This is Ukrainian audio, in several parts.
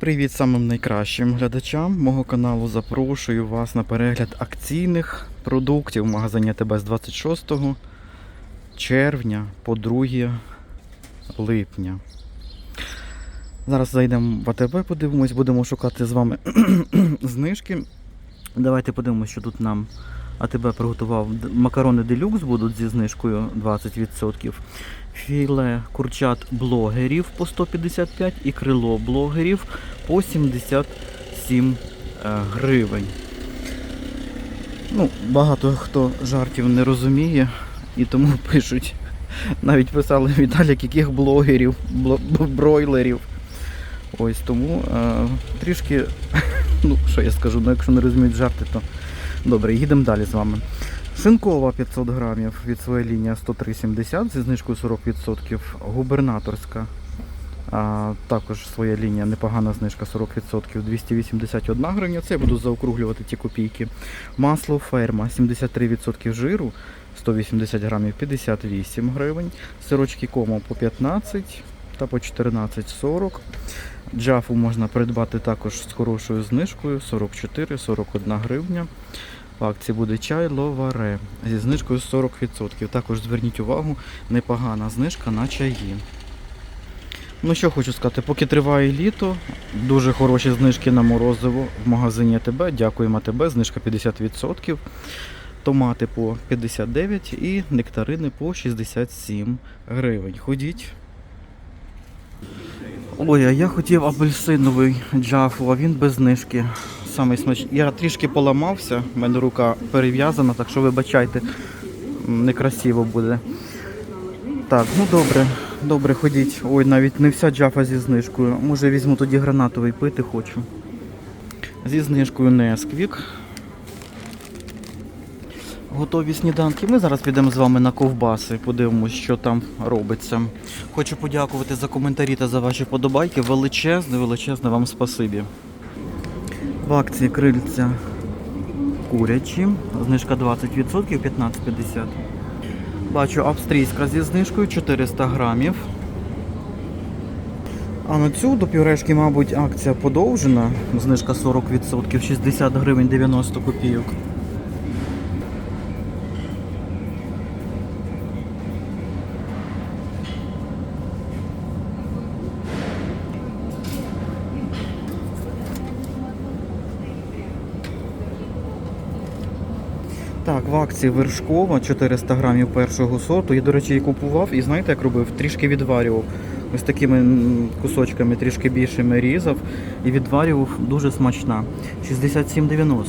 Привіт самим найкращим глядачам мого каналу. Запрошую вас на перегляд акційних продуктів в магазині АТБ з 26 червня по 2 липня. Зараз зайдемо в АТБ, подивимось, будемо шукати з вами знижки. Давайте подивимося, що тут нам АТБ приготував. Макарони делюкс будуть зі знижкою 20%. Філе курчат блогерів по 155 і крило блогерів по 77 е, гривень. Ну, багато хто жартів не розуміє і тому пишуть. Навіть писали Віталік, яких блогерів, бройлерів. Ось тому е, трішки, ну що я скажу, ну якщо не розуміють жарти, то добре, їдемо далі з вами. Шинкова 500 грамів від своєї лінії 103,70 зі знижкою 40%. Губернаторська а, також своя лінія, непогана знижка 40%, 281 гривня. Це я буду заокруглювати ті копійки. Масло ферма 73% жиру, 180 грамів 58 гривень. Сирочки комо по 15 та по 14,40. Джафу можна придбати також з хорошою знижкою 44-41 гривня. В акції буде чай ловаре зі знижкою 40%. Також зверніть увагу, непогана знижка на чаї. Ну що хочу сказати, поки триває літо, дуже хороші знижки на морозиво в магазині АТБ. Дякуємо АТБ, знижка 50%. Томати по 59 і нектарини по 67 гривень. Ходіть. Ой, а я хотів апельсиновий джафу, а він без знижки. Самий смачний. Я трішки поламався, в мене рука перев'язана, так що вибачайте, некрасиво буде. Так, ну добре, добре, ходіть. Ой, навіть не вся джафа зі знижкою. Може візьму тоді гранатовий пити хочу. Зі знижкою Несквік. Готові сніданки. Ми зараз підемо з вами на ковбаси, подивимось, що там робиться. Хочу подякувати за коментарі та за ваші подобайки. Величезне, величезне вам спасибі. В акції крильця курячі. Знижка 20%, 15,50. Бачу австрійська зі знижкою 400 грамів. А на цю до пюрешки, мабуть, акція подовжена. Знижка 40%, 60 гривень 90 копійок. Так, вершкова 400 грамів першого сорту. Я, до речі, її купував і знаєте, як робив? Трішки відварював. Ось такими кусочками трішки більшими різав і відварював дуже смачна. 67,90.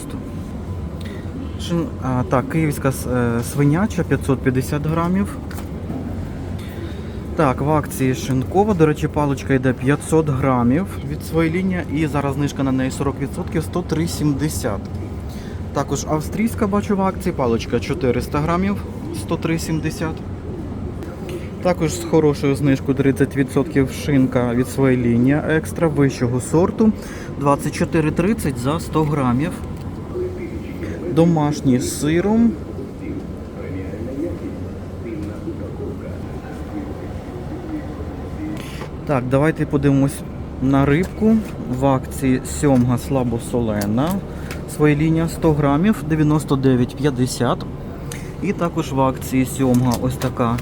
А, так, київська е, свиняча 550 грамів. Так, в акції шинкова, до речі, паличка йде 500 грамів від своєї лінії і зараз знижка на неї 40%, 103,70. Також австрійська бачу в акції, паличка 400 грамів, 103,70. Також з хорошою знижкою 30% шинка від своєї лінії екстра вищого сорту 24,30 за 100 грамів. Домашній з сиром. Так, давайте подивимось на рибку. В акції сьомга слабосолена. Своя лінія 100 грамів 99,50. І також в акції сьомга ось така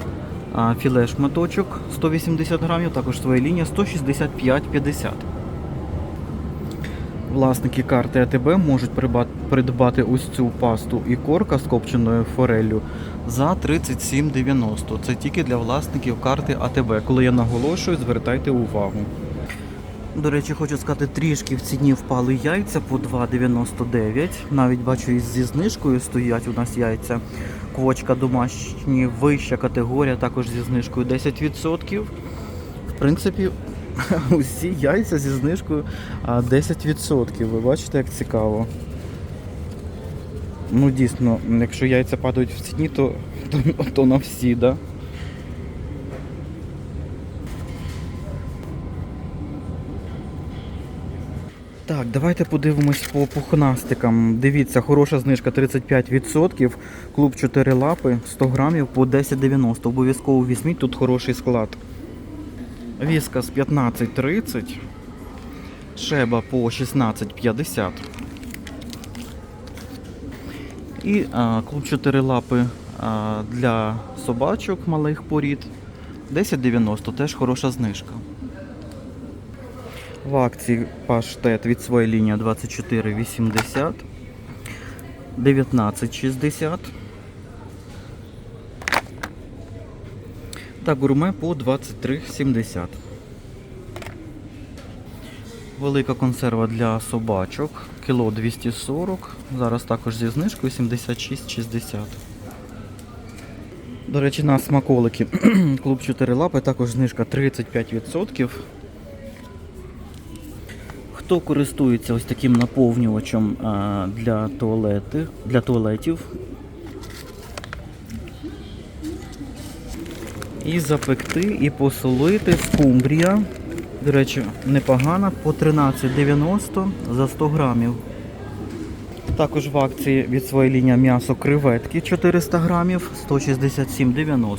філе шматочок 180 грамів, також своя лінія 165,50. Власники карти АТБ можуть придбати ось цю пасту і корка з копченою фореллю за 37,90. Це тільки для власників карти АТБ. Коли я наголошую, звертайте увагу. До речі, хочу сказати, трішки в ціні впали яйця по 2,99. Навіть бачу, і зі знижкою стоять у нас яйця. Квочка домашні, вища категорія, також зі знижкою 10%. В принципі, усі яйця зі знижкою 10%. Ви бачите, як цікаво. Ну, дійсно, якщо яйця падають в ціні, то, то, то на всі, да? Так, давайте подивимось по пухнастикам. Дивіться, хороша знижка 35%. Клуб 4 лапи 100 грамів по 10,90. Обов'язково візьміть, тут хороший склад. Віскас 15,30. Шеба по 16,50. І а, клуб 4 лапи а, для собачок малих порід 10,90, теж хороша знижка. В акції паштет від своєї лінії 24,80, 19,60 та гурме по 23,70. Велика консерва для собачок, кіло 240, зараз також зі знижкою 76,60. До речі, на смаколики клуб 4 лапи, також знижка 35%. Хто користується ось таким наповнювачем для, туалети, для туалетів? І запекти, і посолити скумбрія. До речі, непогана, по 13,90 за 100 грамів. Також в акції від своєї лінії м'ясо креветки 400 грамів 167,90.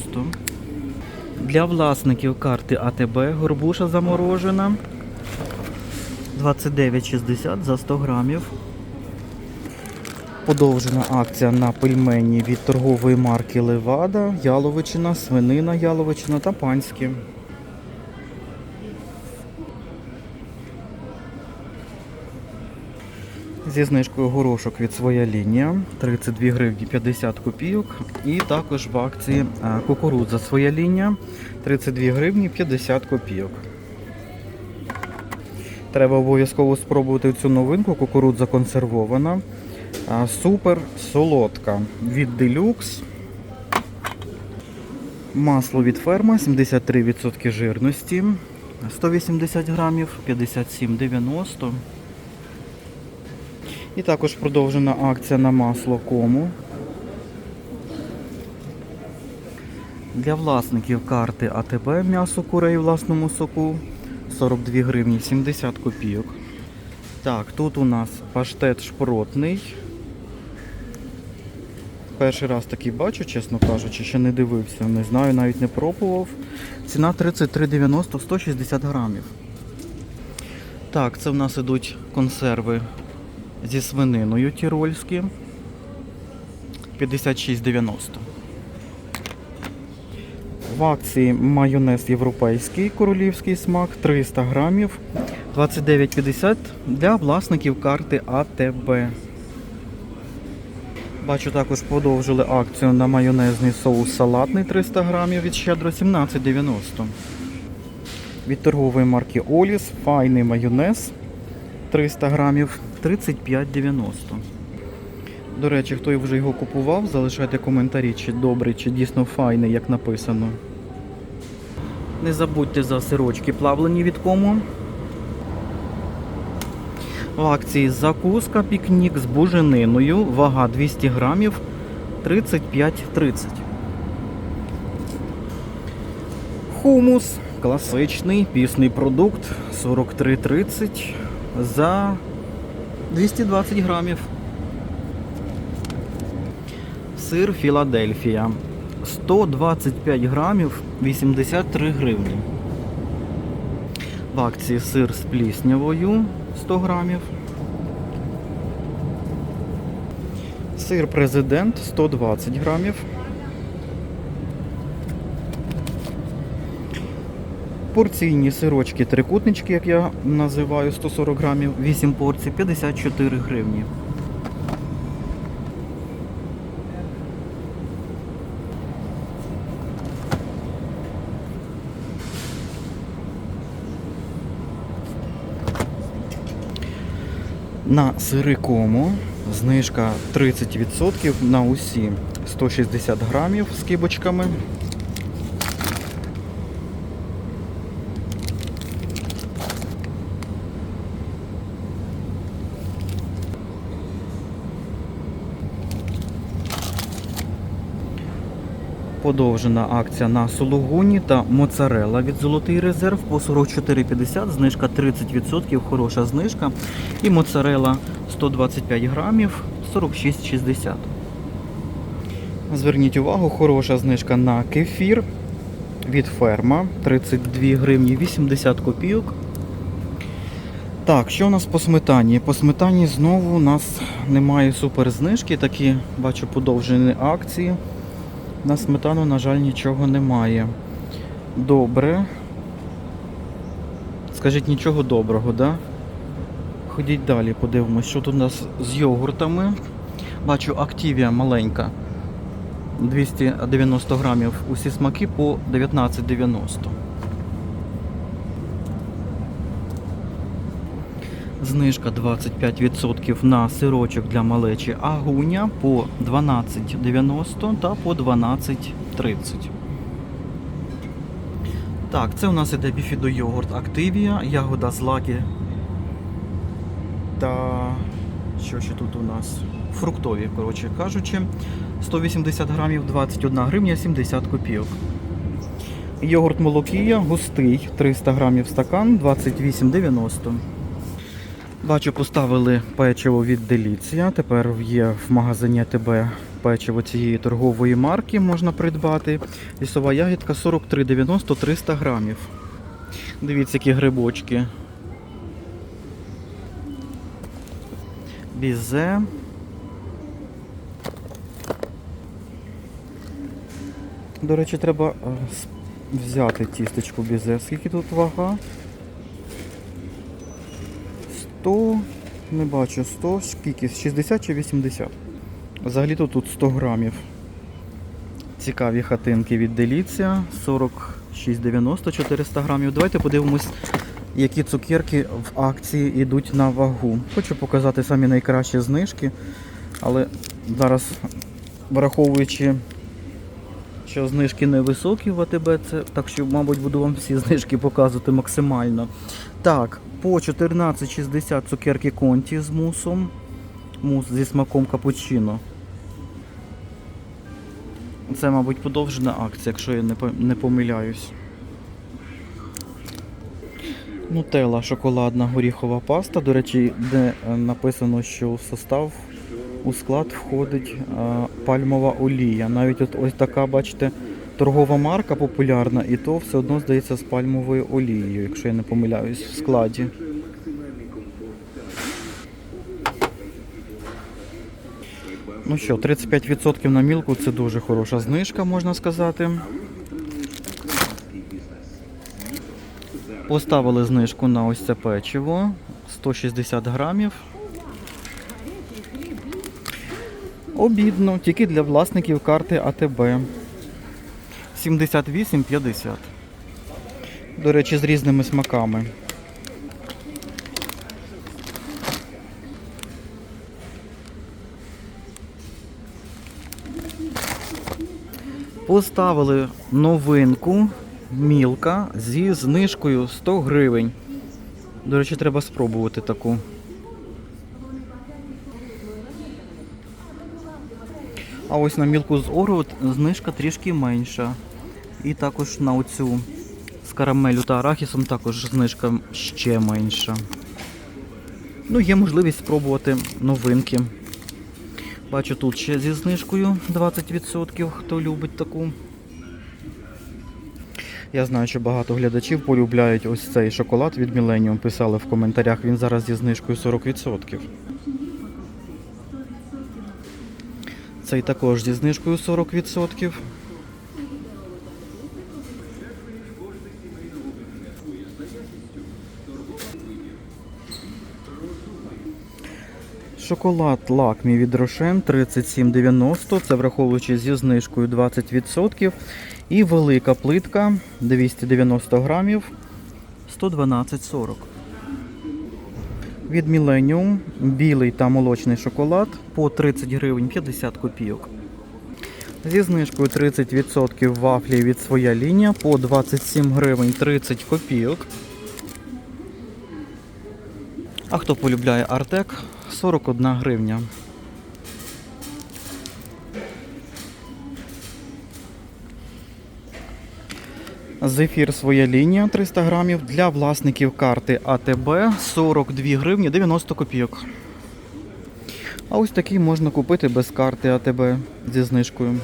Для власників карти АТБ горбуша заморожена 29,60 за 100 грамів. Подовжена акція на пельмені від торгової марки Левада, яловичина, свинина, яловичина та панські. Зі знижкою горошок від своя лінія 32 гривні 50 копійок. І також в акції кукурудза своя лінія 32 гривні 50 копійок. Треба обов'язково спробувати цю новинку. Кукурудза консервована. Супер солодка від Deluxe. Масло від ферма 73% жирності. 180 грамів 57,90. І також продовжена акція на масло кому. Для власників карти АТБ м'ясо курей в власному соку 42 гривні 70 копійок. Так, тут у нас паштет шпротний. Перший раз такий бачу, чесно кажучи, ще не дивився, не знаю, навіть не пробував. Ціна 33,90 160 грамів. Так, це в нас ідуть консерви зі свининою тірольські 56,90. В акції майонез європейський королівський смак 300 грамів 29,50 для власників карти АТБ. Бачу, також подовжили акцію на майонезний соус салатний 300 грамів від щедро 17,90. Від торгової марки Оліс файний майонез 300 грамів 35,90. До речі, хто вже його купував, залишайте коментарі, чи добрий, чи дійсно файний, як написано. Не забудьте за сирочки плавлені від кому. В акції закуска пікнік з бужениною, вага 200 грамів 35,30. Хумус класичний пісний продукт 43,30 за 220 грамів. Сир Філадельфія 125 грамів 83 гривні. В акції сир з пліснявою 100 грамів. Сир президент 120 грамів. Порційні сирочки трикутнички, як я називаю, 140 грамів, 8 порцій, 54 гривні. На сири кому знижка 30% на усі 160 грамів з кибочками. Подовжена акція на сулугуні та моцарелла від Золотий резерв по 44,50, знижка 30%, хороша знижка. І моцарелла 125 грамів 46,60. Зверніть увагу, хороша знижка на кефір від ферма 32 гривні 80 копійок. Так, що у нас по сметані? По сметані знову у нас немає суперзнижки, такі бачу подовжені акції. На сметану, на жаль, нічого немає. Добре. Скажіть нічого доброго, да? Ходіть далі, подивимось, що тут у нас з йогуртами. Бачу, Активія маленька. 290 грамів. Усі смаки по 19,90. Знижка 25% на сирочок для малечі агуня по 12,90 та по 12,30. Так, це у нас іде біфідо йогурт Активія, ягода злаки та що ще тут у нас? Фруктові, коротше кажучи. 180 грамів 21 гривня 70 копійок. Йогурт молокія густий 300 грамів стакан 28,90. Бачу, поставили печиво від Деліція. Тепер є в магазині АТБ печиво цієї торгової марки можна придбати. Лісова ягідка 43,90 300 грамів. Дивіться, які грибочки. Бізе. До речі, треба е, взяти тістечку бізе. Скільки тут вага? 100, не бачу, 100, скільки? 60 чи 80? Взагалі-то тут 100 грамів. Цікаві хатинки від Деліція. 46,90, 400 грамів. Давайте подивимось, які цукерки в акції йдуть на вагу. Хочу показати самі найкращі знижки, але зараз, враховуючи, що знижки невисокі в АТБ, це, так що, мабуть, буду вам всі знижки показувати максимально. Так, по 14,60 цукерки конті з мусом. Мус зі смаком капучино. Це, мабуть, подовжена акція, якщо я не, по- не помиляюсь. Нутелла шоколадна горіхова паста. До речі, де е, написано, що в состав у склад входить е, пальмова олія. Навіть от ось така, бачите, торгова марка популярна, і то все одно здається з пальмовою олією, якщо я не помиляюсь, в складі. Ну що, 35% на мілку це дуже хороша знижка, можна сказати. Поставили знижку на ось це печиво 160 грамів. Обідно, тільки для власників карти АТБ. 78,50. До речі, з різними смаками. Поставили новинку мілка зі знижкою 100 гривень. До речі, треба спробувати таку. А ось на мілку з Ору знижка трішки менша. І також на оцю з карамелю та арахісом також знижка ще менша. Ну, є можливість спробувати новинки. Бачу тут ще зі знижкою 20%, хто любить таку. Я знаю, що багато глядачів полюбляють ось цей шоколад від Millennium. Писали в коментарях, він зараз зі знижкою 40%. Цей також зі знижкою 40%. Шоколад лакмі від Рошен 37,90. Це враховуючи зі знижкою 20%. І велика плитка 290 грамів 112,40. Від Millennium білий та молочний шоколад по 30 гривень 50 копійок. Зі знижкою 30% вафлі від своя лінія по 27 гривень 30 копійок. А хто полюбляє Артек 41 гривня. Зефір своя лінія 300 грамів для власників карти АТБ 42 гривні 90 копійок. А ось такий можна купити без карти АТБ зі знижкою.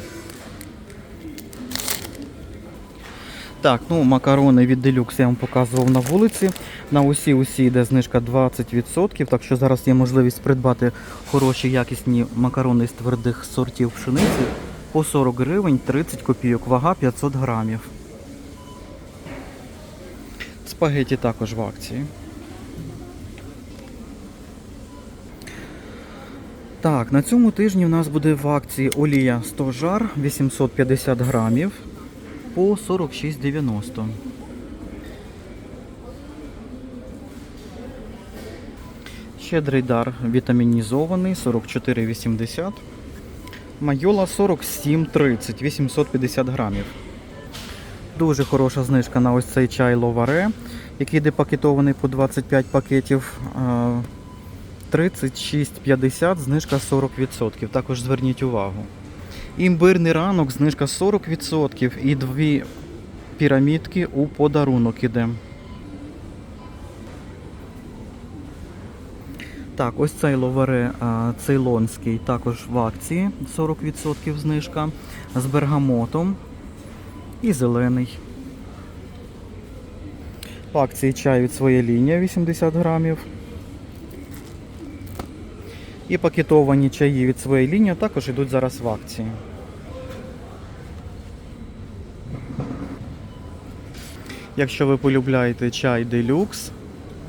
Так, ну макарони від Deluxe я вам показував на вулиці. На усі усі йде знижка 20%, так що зараз є можливість придбати хороші якісні макарони з твердих сортів пшениці по 40 гривень 30 копійок, вага 500 грамів. Спагеті також в акції. Так, на цьому тижні у нас буде в акції олія 100 жар 850 грамів по 46,90. Щедрий дар вітамінізований 44,80. Майола 47,30, 850 грамів. Дуже хороша знижка на ось цей чай ловаре, який йде пакетований по 25 пакетів. 36,50, знижка 40%. Також зверніть увагу. Імбирний ранок, знижка 40% і дві пірамідки у подарунок іде. Так, ось цей ловере цейлонський також в акції 40% знижка з бергамотом і зелений. В акції чай від своєї лінії 80 грамів. І пакетовані чаї від своєї лінії також йдуть зараз в акції. Якщо ви полюбляєте чай делюкс,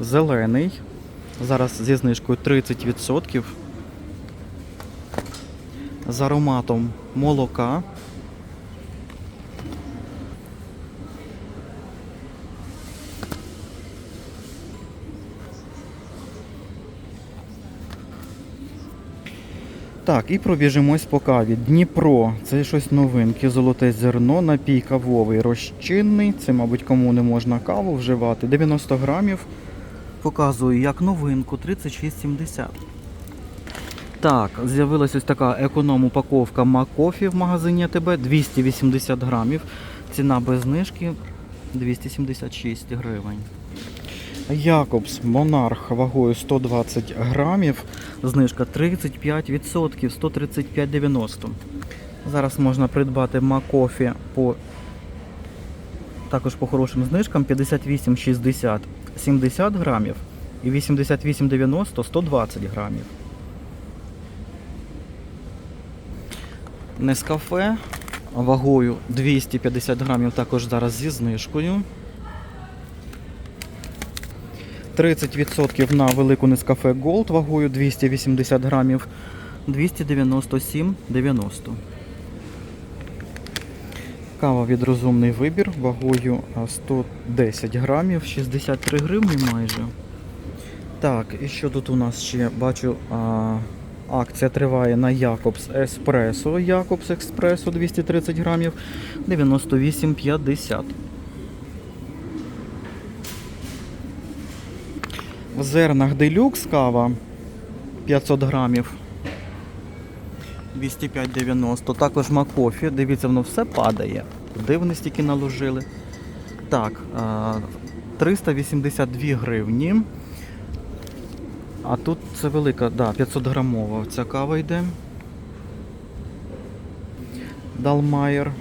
зелений, зараз зі знижкою 30%, з ароматом молока. Так, і пробіжимось по каві. Дніпро, це щось новинки, золоте зерно, напій кавовий розчинний. Це, мабуть, кому не можна каву вживати. 90 грамів. Показую як новинку 36,70. Так, з'явилась ось така економ-упаковка Макофі в магазині АТБ 280 грамів. Ціна без знижки 276 гривень. Якобс Монарх вагою 120 грамів, знижка 35%, 135,90. Зараз можна придбати Макофі по також по хорошим знижкам 58,60 70 грамів і 88,90 120 грамів. Нескафе вагою 250 грамів також зараз зі знижкою. 30% на велику Нескафе Gold вагою 280 грамів 297,90. Кава від розумний вибір вагою 110 грамів, 63 гривні майже. Так, і що тут у нас ще бачу? А, акція триває на Якобс Еспресо. Якобс Експресо 230 грамів 98,50. В зернах делюкс кава 500 грамів. 205,90. Також Макофі. Дивіться, воно все падає. Куди стільки наложили? Так, 382 гривні. А тут це велика, да, 500 грамова. Ця кава йде. Далмайер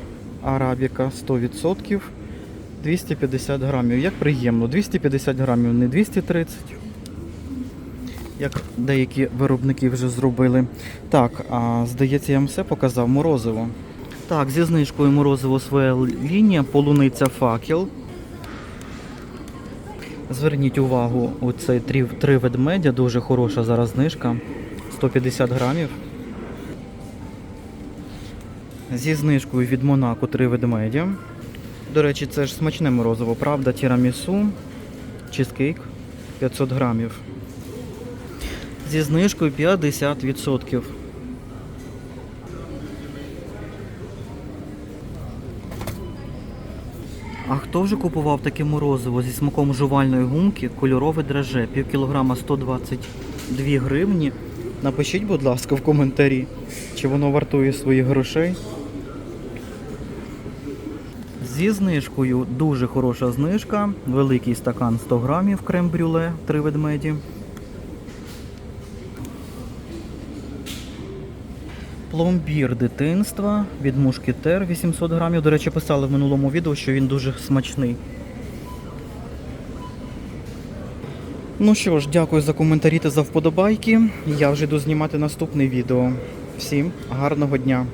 Арабіка 100%. 250 грамів. Як приємно, 250 грамів, не 230. Як деякі виробники вже зробили. Так, а, здається, я вам все показав. Морозиво. Так, зі знижкою морозиво своя лінія, полуниця факел. Зверніть увагу, оцей три, три ведмедя, дуже хороша зараз знижка. 150 грамів. Зі знижкою від Монако три ведмедя. До речі, це ж смачне морозиво, правда? Тірамісу, чизкейк 500 грамів. Зі знижкою 50%. А хто вже купував таке морозиво зі смаком жувальної гумки, кольорове драже, пів кілограма 122 гривні? Напишіть, будь ласка, в коментарі, чи воно вартує своїх грошей. Зі знижкою дуже хороша знижка. Великий стакан 100 грамів крем-брюле, три ведмеді. Пломбір дитинства від мушкетер 800 грамів. До речі, писали в минулому відео, що він дуже смачний. Ну що ж, дякую за коментарі та за вподобайки. Я вже йду знімати наступне відео. Всім гарного дня!